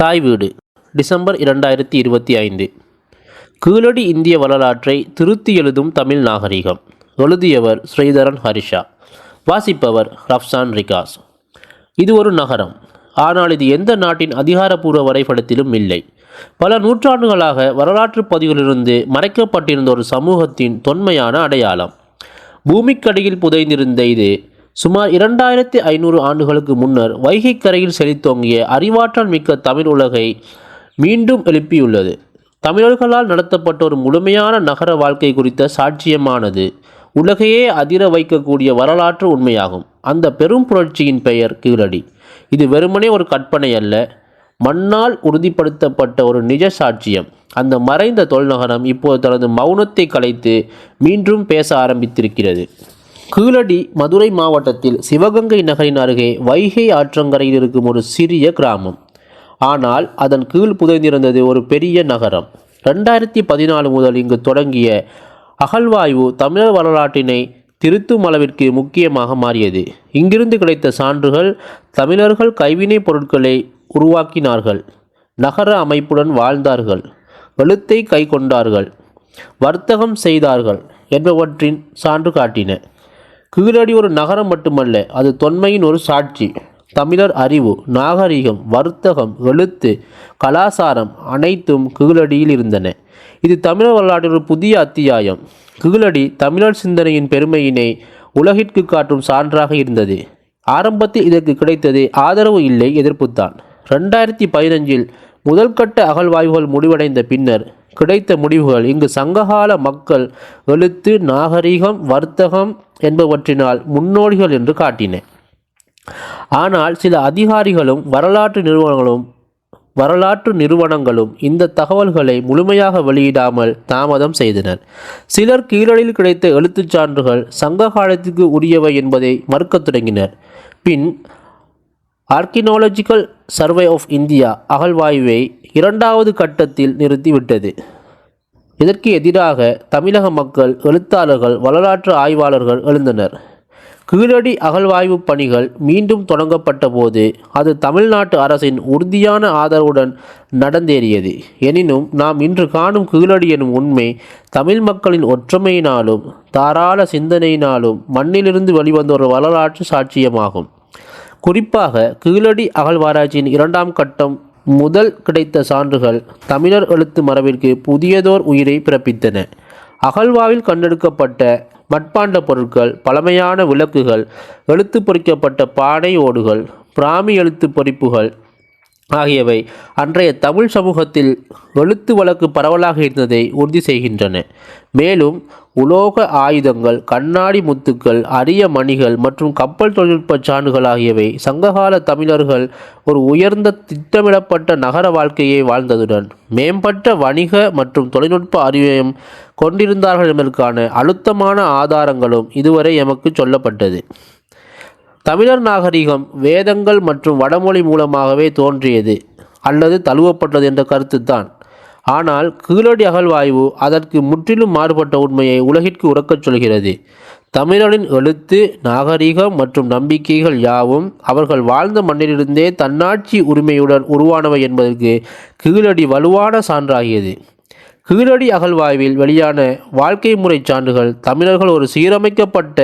தாய் வீடு டிசம்பர் இரண்டாயிரத்தி இருபத்தி ஐந்து. கீழடி இந்திய வரலாற்றை திருத்தி எழுதும் தமிழ் நாகரிகம் எழுதியவர் ஸ்ரீதரன் ஹரிஷா வாசிப்பவர் ரஃப்சான் ரிகாஸ். இது ஒரு நகரம். ஆனால் இது எந்த நாட்டின் அதிகாரப்பூர்வ வரைபடத்திலும் இல்லை. பல நூற்றாண்டுகளாக வரலாற்று பதிவுகளிலிருந்து மறைக்கப்பட்டிருந்த ஒரு சமூகத்தின் தொன்மையான அடையாளம். பூமிக்கடியில் புதைந்திருந்த இது சுமார் இரண்டாயிரத்தி ஐநூறு ஆண்டுகளுக்கு முன்னர் வைகைக் கரையில் செழித்தோங்கிய அறிவாற்றல் மிக்க தமிழ் உலகை மீண்டும் எழுப்பியுள்ளது. தமிழர்களால் நடத்தப்பட்ட ஒரு முழுமையான நகர வாழ்க்கை குறித்த சாட்சியமானது உலகையே அதிர வைக்கக்கூடிய வரலாற்று உண்மையாகும். அந்த பெரும் புரட்சியின் பெயர் கீழடி. இது வெறுமனே ஒரு கற்பனை அல்ல மண்ணால் உறுதிப்படுத்தப்பட்ட ஒரு நிஜ சாட்சியம். அந்த மறைந்த தொல்நகரம் இப்போது தனது மௌனத்தை கலைத்து மீண்டும் பேச ஆரம்பித்திருக்கிறது. கீழடி மதுரை மாவட்டத்தில் சிவகங்கை நகரின் அருகே வைகை ஆற்றங்கரையில் இருக்கும் ஒரு சிறிய கிராமம். ஆனால் அதன் கீழ் புதைந்திருந்தது ஒரு பெரிய நகரம். ரெண்டாயிரத்தி பதினாலு முதல் இங்கு தொடங்கிய அகழ்வாய்வு தமிழர் வரலாற்றினை திருத்தும் அளவிற்கு முக்கியமாக மாறியது. இங்கிருந்து கிடைத்த சான்றுகள் தமிழர்கள் கைவினைப் பொருட்களை உருவாக்கினார்கள். நகர அமைப்புடன் வாழ்ந்தார்கள். எழுத்தை கை கொண்டார்கள் வர்த்தகம் செய்தார்கள் என்பவற்றின் சான்று காட்டின. கீழடி ஒரு நகரம் மட்டுமல்ல அது தொன்மையின் ஒரு சாட்சி. தமிழர் அறிவு நாகரிகம் வர்த்தகம் எழுத்து கலாசாரம் அனைத்தும் கீழடியில் இருந்தன. இது தமிழர் வரலாற்றில் ஒரு புதிய அத்தியாயம். கீழடி தமிழர் சிந்தனையின் பெருமையினை உலகிற்கு காட்டும் சான்றாக இருந்தது. ஆரம்பத்தில் இதற்கு கிடைத்தது ஆதரவு இல்லை எதிர்ப்புத்தான். ரெண்டாயிரத்தி பதினஞ்சில் முதல் கட்ட அகழ்வாய்வுகள் முடிவடைந்த பின்னர் கிடைத்த முடிவுகள். இங்கு சங்ககால மக்கள் எழுத்து நாகரிகம் வர்த்தகம் என்பவற்றினால் முன்னோடிகள் என்று காட்டின. ஆனால் சில அதிகாரிகளும் வரலாற்று நிறுவனங்களும் வரலாற்று நிறுவனங்களும் இந்த தகவல்களை முழுமையாக வெளியிடாமல் தாமதம் செய்தனர். சிலர் கீழலில் கிடைத்த எழுத்துச் சான்றுகள் சங்ககாலத்துக்கு உரியவை என்பதை மறுக்கத் தொடங்கினர். பின் ஆர்கினாலஜிக்கல் சர்வே ஆஃப் இந்தியா அகழ்வாய்வை இரண்டாவது கட்டத்தில் நிறுத்திவிட்டது. இதற்கு எதிராக தமிழக மக்கள் எழுத்தாளர்கள் வரலாற்று ஆய்வாளர்கள் எழுந்தனர். கீழடி அகழ்வாய்வு பணிகள் மீண்டும் தொடங்கப்பட்ட போது அது தமிழ்நாட்டு அரசின் உறுதியான ஆதரவுடன் நடந்தேறியது. எனினும் நாம் இன்று காணும் கீழடி எனும் உண்மை தமிழ் மக்களின் ஒற்றுமையினாலும் தாராள சிந்தனையினாலும் மண்ணிலிருந்து வெளிவந்த ஒரு வரலாற்று சாட்சியமாகும். குறிப்பாக கீழடி அகழ்வாராய்ச்சியின் இரண்டாம் கட்டம் முதல் கிடைத்த சான்றுகள் தமிழர் எழுத்து மரபிற்கு புதியதோர் உயிரை பிறப்பித்தன. அகழ்வாவில் கண்டெடுக்கப்பட்ட மட்பாண்ட பொருட்கள் பழமையான விளக்குகள் எழுத்து பொறிக்கப்பட்ட பானை ஓடுகள் பிராமி எழுத்து பொறிப்புகள் ஆகியவை அன்றைய தமிழ் சமூகத்தில் எழுத்து வழக்கு பரவலாக இருந்ததை உறுதி செய்கின்றன. மேலும் உலோக ஆயுதங்கள் கண்ணாடி முத்துக்கள் அரிய மணிகள் மற்றும் கப்பல் தொழில்நுட்ப சான்றுகள் ஆகியவை சங்ககால தமிழர்கள் ஒரு உயர்ந்த திட்டமிடப்பட்ட நகர வாழ்க்கையை வாழ்ந்ததுடன் மேம்பட்ட வணிக மற்றும் தொழில்நுட்ப அறிவையும் கொண்டிருந்தார்கள் என்பதற்கான அழுத்தமான ஆதாரங்களும் இதுவரை எமக்கு சொல்லப்பட்டது. தமிழர் நாகரிகம் வேதங்கள் மற்றும் வடமொழி மூலமாகவே தோன்றியது அல்லது தழுவப்பட்டது என்ற கருத்துத்தான். ஆனால் கீழடி அகழ்வாய்வு அதற்கு முற்றிலும் மாறுபட்ட உண்மையை உலகிற்கு உறக்கச் சொல்கிறது. தமிழரின் எழுத்து நாகரிகம் மற்றும் நம்பிக்கைகள் யாவும் அவர்கள் வாழ்ந்த மண்ணிலிருந்தே தன்னாட்சி உரிமையுடன் உருவானவை என்பதற்கு கீழடி வலுவான சான்றாகியது. கீழடி அகழ்வாய்வில் வெளியான வாழ்க்கை முறை சான்றுகள் தமிழர்கள் ஒரு சீரமைக்கப்பட்ட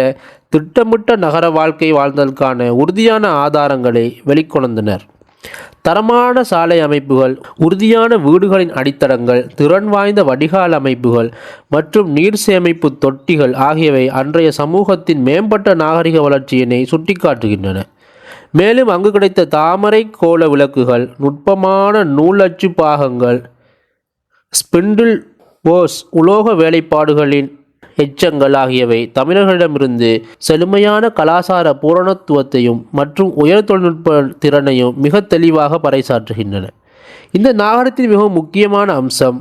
திட்டமிட்ட நகர வாழ்க்கை வாழ்ந்ததற்கான உறுதியான ஆதாரங்களை வெளிக்கொணர்ந்தனர். தரமான சாலை அமைப்புகள் உறுதியான வீடுகளின் அடித்தளங்கள் திறன் வாய்ந்த வடிகால் அமைப்புகள் மற்றும் நீர் சேமிப்பு தொட்டிகள் ஆகியவை அன்றைய சமூகத்தின் மேம்பட்ட நாகரிக வளர்ச்சியினை சுட்டிக்காட்டுகின்றன. மேலும் அங்கு கிடைத்த தாமரை கோல விளக்குகள் நுட்பமான நூலச்சு பாகங்கள் ஸ்பிண்டில் போஸ் உலோக வேலைப்பாடுகளின் எச்சங்கள் ஆகியவை தமிழர்களிடமிருந்து செழுமையான கலாசார பூரணத்துவத்தையும் மற்றும் உயர் தொழில்நுட்ப திறனையும் மிக தெளிவாக பறைசாற்றுகின்றன. இந்த நாகரத்தின் மிகவும் முக்கியமான அம்சம்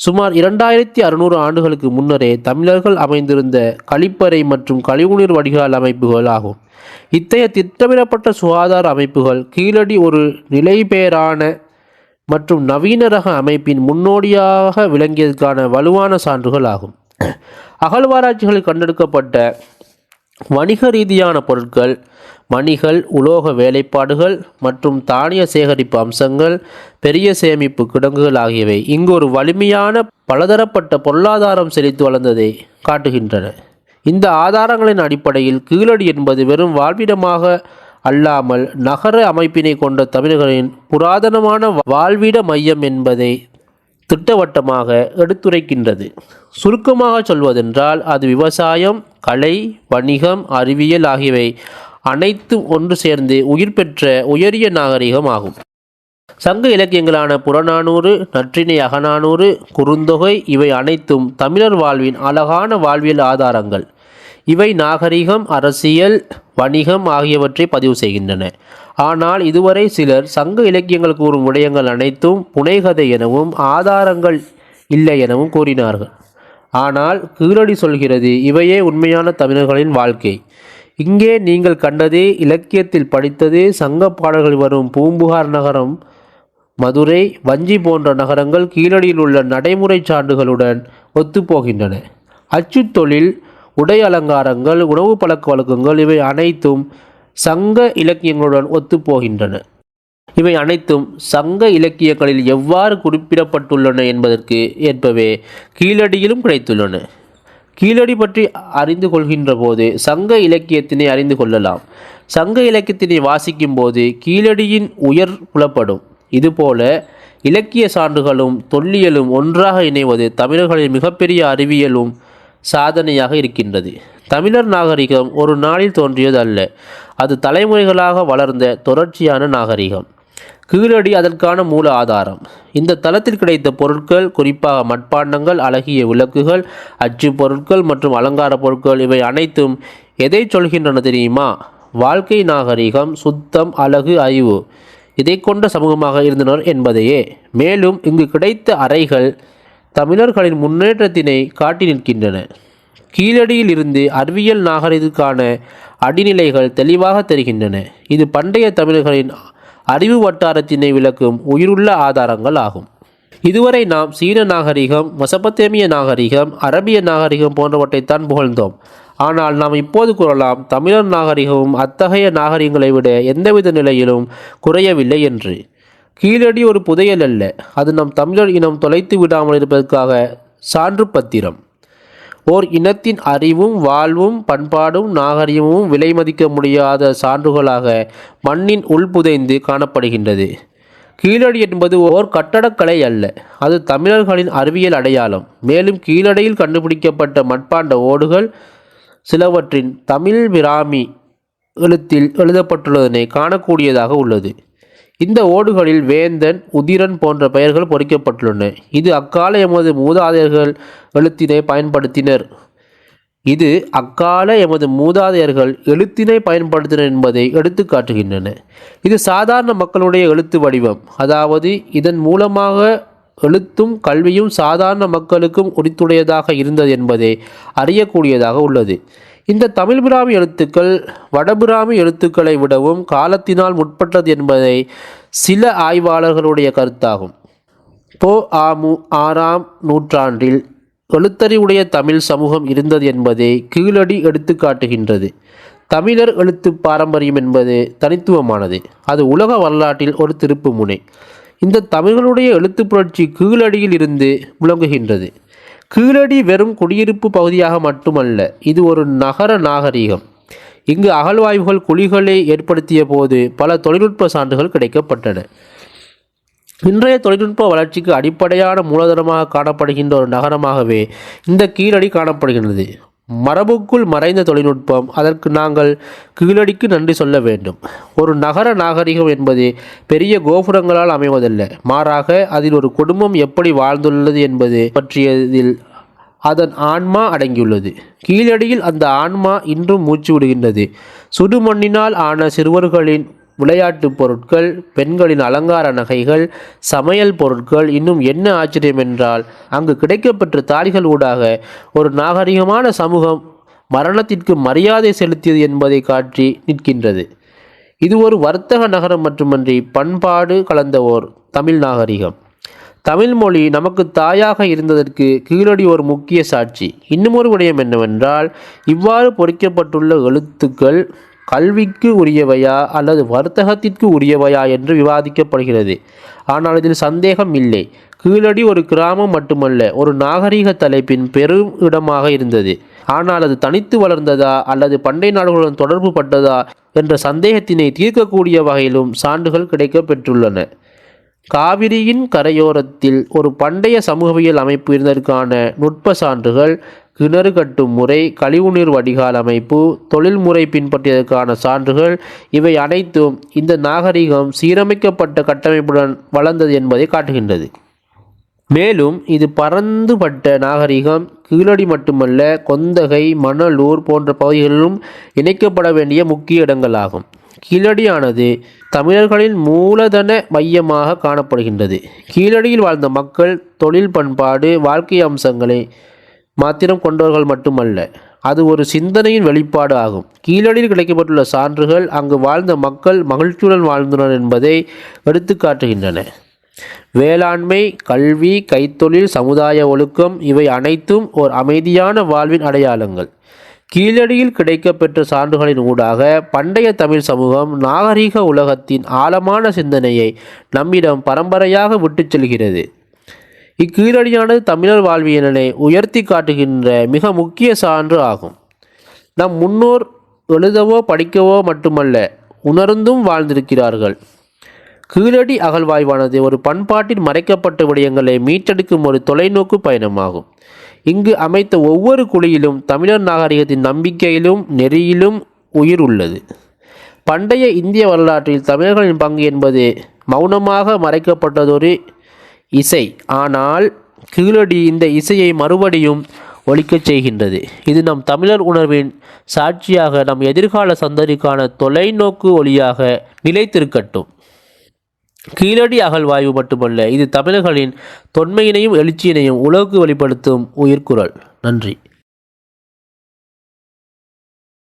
சுமார் இரண்டாயிரத்தி அறுநூறு ஆண்டுகளுக்கு முன்னரே தமிழர்கள் அமைந்திருந்த கழிப்பறை மற்றும் கழிவுநீர் வடிகால் அமைப்புகள் ஆகும். இத்தகைய திட்டமிடப்பட்ட சுகாதார அமைப்புகள் கீழடி ஒரு நிலைபேறான மற்றும் நவீன ரக அமைப்பின் முன்னோடியாக விளங்கியதற்கான வலுவான சான்றுகள் ஆகும். அகழ்வாராய்ச்சிகளில் கண்டெடுக்கப்பட்ட வணிக ரீதியான பொருட்கள் மணிகள் உலோக வேலைப்பாடுகள் மற்றும் தானிய சேகரிப்பு அம்சங்கள் பெரிய சேமிப்பு கிடங்குகள் ஆகியவை இங்கு ஒரு வலிமையான பலதரப்பட்ட பொருளாதாரம் செழித்து வளர்ந்ததை காட்டுகின்றன. இந்த ஆதாரங்களின் அடிப்படையில் கீழடி என்பது வெறும் வாழ்விடமாக அல்லாமல் நகர அமைப்பினை கொண்ட தமிழர்களின் புராதனமான வாழ்விட மையம் என்பதை திட்டவட்டமாக எடுத்துரைக்கின்றது. சுருக்கமாக சொல்வதென்றால் அது விவசாயம் கலை வணிகம் அறிவியல் ஆகியவை அனைத்தும் ஒன்று சேர்ந்து உயிர் பெற்ற உயரிய நாகரிகம் ஆகும். சங்க இலக்கியங்களான புறநானூறு நற்றினை அகநானூறு குறுந்தொகை இவை அனைத்தும் தமிழர் வாழ்வின் அழகான வாழ்வியல் ஆதாரங்கள். இவை நாகரிகம் அரசியல் வணிகம் ஆகியவற்றை பதிவு செய்கின்றன. ஆனால் இதுவரை சிலர் சங்க இலக்கியங்கள் கூறும் விடயங்கள் அனைத்தும் புனைகதை எனவும் ஆதாரங்கள் இல்லை எனவும் கூறினார்கள். ஆனால் கீழடி சொல்கிறது இவையே உண்மையான தமிழர்களின் வாழ்க்கை. இங்கே நீங்கள் கண்டதே இலக்கியத்தில் படித்ததே சங்க பாடல்கள் வரும் பூம்புகார் நகரம் மதுரை வஞ்சி போன்ற நகரங்கள் கீழடியில் உள்ள நடைமுறை சான்றுகளுடன் ஒத்துப்போகின்றன. அச்சு தொழில் உடை அலங்காரங்கள் உணவு பழக்க வழக்கங்கள் இவை அனைத்தும் சங்க இலக்கியங்களுடன் ஒத்துப்போகின்றன. இவை அனைத்தும் சங்க இலக்கியங்களில் எவ்வாறு குறிப்பிடப்பட்டுள்ளன என்பதற்கு ஏற்பவே கீழடியிலும் கிடைத்துள்ளன. கீழடி பற்றி அறிந்து கொள்கின்ற போது சங்க இலக்கியத்தினை அறிந்து கொள்ளலாம். சங்க இலக்கியத்தினை வாசிக்கும் போது கீழடியின் உயர் புலப்படும். இதுபோல இலக்கிய சான்றுகளும் தொல்லியலும் ஒன்றாக இணைவது தமிழர்களின் மிகப்பெரிய அறிவியலும் சாதனையாக இருக்கின்றது. தமிழர் நாகரிகம் ஒரு நாளில் தோன்றியது அல்ல. அது தலைமுறைகளாக வளர்ந்த தொடர்ச்சியான நாகரிகம். கீழடி அதற்கான மூல ஆதாரம். இந்த தளத்தில் கிடைத்த பொருட்கள் குறிப்பாக மட்பாண்டங்கள் அழகிய விளக்குகள் அச்சு பொருட்கள் மற்றும் அலங்கார பொருட்கள் இவை அனைத்தும் எதை சொல்கின்றன தெரியுமா? வாழ்க்கை நாகரிகம் சுத்தம் அழகு அறிவு. இதை கொண்ட சமூகமாக இருந்தனர் என்பதையே. மேலும் இங்கு கிடைத்த அறைகள் தமிழர்களின் முன்னேற்றத்தினை காட்டி நிற்கின்றன. கீழடியில் இருந்து அறிவியல் நாகரிகத்துக்கான அடிநிலைகள் தெளிவாக தெரிகின்றன. இது பண்டைய தமிழர்களின் அறிவு வட்டாரத்தினை விளக்கும் உயிருள்ள ஆதாரங்கள் ஆகும். இதுவரை நாம் சீன நாகரிகம் மொசபத்தேமிய நாகரிகம் அரபிய நாகரிகம் போன்றவற்றைத்தான் புகழ்ந்தோம். ஆனால் நாம் இப்போது கூறலாம் தமிழர் நாகரிகமும் அத்தகைய நாகரிகங்களை விட எந்தவித நிலையிலும் குறையவில்லை என்று. கீழடி ஒரு புதையல் அல்ல. அது நம் தமிழர் இனம் தொலைத்து விடாமல் இருப்பதற்காக சான்று பத்திரம். ஓர் இனத்தின் அறிவும் வாழ்வும் பண்பாடும் நாகரிகமும் விலை மதிக்க முடியாத சான்றுகளாக மண்ணின் உள்புதைந்து காணப்படுகின்றது. கீழடி என்பது ஓர் கட்டடக்கலை அல்ல. அது தமிழர்களின் அறிவியல் அடையாளம். மேலும் கீழடியில் கண்டுபிடிக்கப்பட்ட மட்பாண்ட ஓடுகள் சிலவற்றின் தமிழ் பிராமி எழுத்தில் எழுதப்பட்டுள்ளதனை காணக்கூடியதாக உள்ளது. இந்த ஓடுகளில் வேந்தன் உதிரன் போன்ற பெயர்கள் பொறிக்கப்பட்டுள்ளன. இது அக்கால எமது மூதாதையர்கள் எழுத்தினை பயன்படுத்தினர். இது அக்கால எமது மூதாதையர்கள் எழுத்தினை பயன்படுத்தினர் என்பதை எடுத்து காட்டுகின்றன. இது சாதாரண மக்களுடைய எழுத்து வடிவம். அதாவது இதன் மூலமாக எழுத்தும் கல்வியும் சாதாரண மக்களுக்கும் உரித்துடையதாக இருந்தது என்பதை அறியக்கூடியதாக உள்ளது. இந்த தமிழ் பிராமி எழுத்துக்கள் வடபிராமி எழுத்துக்களை விடவும் காலத்தினால் முற்பட்டது என்பதை சில ஆய்வாளர்களுடைய கருத்தாகும். போ ஆமு ஆறாம் நூற்றாண்டில் எழுத்தறிவுடைய தமிழ் சமூகம் இருந்தது என்பதை கீழடி எடுத்து காட்டுகின்றது. தமிழர் எழுத்து பாரம்பரியம் என்பது தனித்துவமானது. அது உலக வரலாற்றில் ஒரு திருப்பு முனை. இந்த தமிழர்களுடைய எழுத்து புரட்சி கீழடியில் இருந்து முழங்குகின்றது கீழடி வெறும் குடியிருப்பு பகுதியாக மட்டுமல்ல இது ஒரு நகர நாகரிகம். இங்கு அகழ்வாய்வுகள் குழிகளை ஏற்படுத்திய போது பல தொழில்நுட்ப சான்றுகள் கிடைக்கப்பட்டன. இன்றைய தொழில்நுட்ப வளர்ச்சிக்கு அடிப்படையான மூலதனமாக காணப்படுகின்ற ஒரு நகரமாகவே இந்த கீழடி காணப்படுகின்றது. மரபுக்குள் மறைந்த தொழில்நுட்பம். அதற்கு நாங்கள் கீழடிக்கு நன்றி சொல்ல வேண்டும். ஒரு நகர நாகரிகம் என்பது பெரிய கோபுரங்களால் அமைவதல்ல. மாறாக அதில் ஒரு குடும்பம் எப்படி வாழ்ந்துள்ளது என்பது பற்றியதில் அதன் ஆன்மா அடங்கியுள்ளது. கீழடியில் அந்த ஆன்மா இன்றும் மூச்சு விடுகின்றது. சுடுமண்ணினால் ஆன சிறுவர்களின் விளையாட்டு பொருட்கள் பெண்களின் அலங்கார நகைகள் சமையல் பொருட்கள் இன்னும் என்ன ஆச்சரியம் என்றால் அங்கு கிடைக்கப்பெற்ற தாலிகள் ஊடாக ஒரு நாகரிகமான சமூகம் மரணத்திற்கு மரியாதை செலுத்தியது என்பதை காட்டி நிற்கின்றது. இது ஒரு வர்த்தக நகரம் மட்டுமன்றி பண்பாடு கலந்த ஓர் தமிழ் நாகரிகம். தமிழ் மொழி நமக்கு தாயாக இருந்ததற்கு கீழடி ஒரு முக்கிய சாட்சி. இன்னும் ஒரு விடயம் என்னவென்றால் இவ்வாறு பொறிக்கப்பட்டுள்ள எழுத்துக்கள் கல்விக்கு உரியவையா அல்லது வர்த்தகத்திற்கு உரியவையா என்று விவாதிக்கப்படுகிறது. ஆனால் இதில் சந்தேகம் இல்லை. கீழடி ஒரு கிராமம் மட்டுமல்ல ஒரு நாகரீக தலைப்பின் பெரும் இடமாக இருந்தது. ஆனால் அது தனித்து வளர்ந்ததா அல்லது பண்டை நாடுகளுடன் தொடர்பு பட்டதா என்ற சந்தேகத்தினை தீர்க்கக்கூடிய வகையிலும் சான்றுகள் கிடைக்க பெற்றுள்ளன காவிரியின் கரையோரத்தில் ஒரு பண்டைய சமூகவியல் அமைப்பு இருந்ததற்கான நுட்ப சான்றுகள் கிணறு கட்டும் முறை கழிவுநீர் வடிகால் அமைப்பு தொழில்முறை பின்பற்றியதற்கான சான்றுகள் இவை அனைத்தும் இந்த நாகரிகம் சீரமைக்கப்பட்ட கட்டமைப்புடன் வளர்ந்தது என்பதை காட்டுகின்றது. மேலும் இது பரந்துபட்ட நாகரிகம் கீழடி மட்டுமல்ல கொந்தகை மணலூர் போன்ற பகுதிகளிலும் இணைக்கப்பட வேண்டிய முக்கிய இடங்களாகும். கீழடியானது தமிழர்களின் மூலதன மையமாக காணப்படுகின்றது. கீழடியில் வாழ்ந்த மக்கள் தொழில் பண்பாடு வாழ்க்கை அம்சங்களை மாத்திரம் கொண்டவர்கள் மட்டுமல்ல அது ஒரு சிந்தனையின் வெளிப்பாடு ஆகும். கீழடியில் கிடைக்கப்பட்டுள்ள சான்றுகள் அங்கு வாழ்ந்த மக்கள் மகிழ்ச்சியுடன் வாழ்ந்தனர் என்பதை எடுத்துக்காட்டுகின்றன வேளாண்மை கல்வி கைத்தொழில் சமுதாய ஒழுக்கம் இவை அனைத்தும் ஓர் அமைதியான வாழ்வின் அடையாளங்கள். கீழடியில் கிடைக்கப்பெற்ற சான்றுகளின் ஊடாக பண்டைய தமிழ் சமூகம் நாகரிக உலகத்தின் ஆழமான சிந்தனையை நம்மிடம் பரம்பரையாக விட்டுச் செல்கிறது. இக்கீழடியானது தமிழர் வாழ்வியலினை உயர்த்தி காட்டுகின்ற மிக முக்கிய சான்று ஆகும். நம் முன்னோர் எழுதவோ படிக்கவோ மட்டுமல்ல உணர்ந்தும் வாழ்ந்திருக்கிறார்கள். கீழடி அகழ்வாய்வானது ஒரு பண்பாட்டில் மறைக்கப்பட்ட விடயங்களை மீட்டெடுக்கும் ஒரு தொலைநோக்கு பயணமாகும். இங்கு அமைத்த ஒவ்வொரு குழியிலும் தமிழர் நாகரிகத்தின் நம்பிக்கையிலும் நெறியிலும் உயிர் உள்ளது. பண்டைய இந்திய வரலாற்றில் தமிழர்களின் பங்கு என்பது மௌனமாக மறைக்கப்பட்டதொரு இசை. ஆனால் கீழடி இந்த இசையை மறுபடியும் ஒழிக்கச் செய்கின்றது. இது நம் தமிழர் உணர்வின் சாட்சியாக நம் எதிர்கால சந்ததிக்கான தொலைநோக்கு ஒளியாக நிலைத்திருக்கட்டும். கீழடி அகழ்வாய்வு மட்டுமல்ல இது தமிழர்களின் தொன்மையினையும் எழுச்சியினையும் உலகுக்கு வெளிப்படுத்தும் உயிர்க்குரல். நன்றி.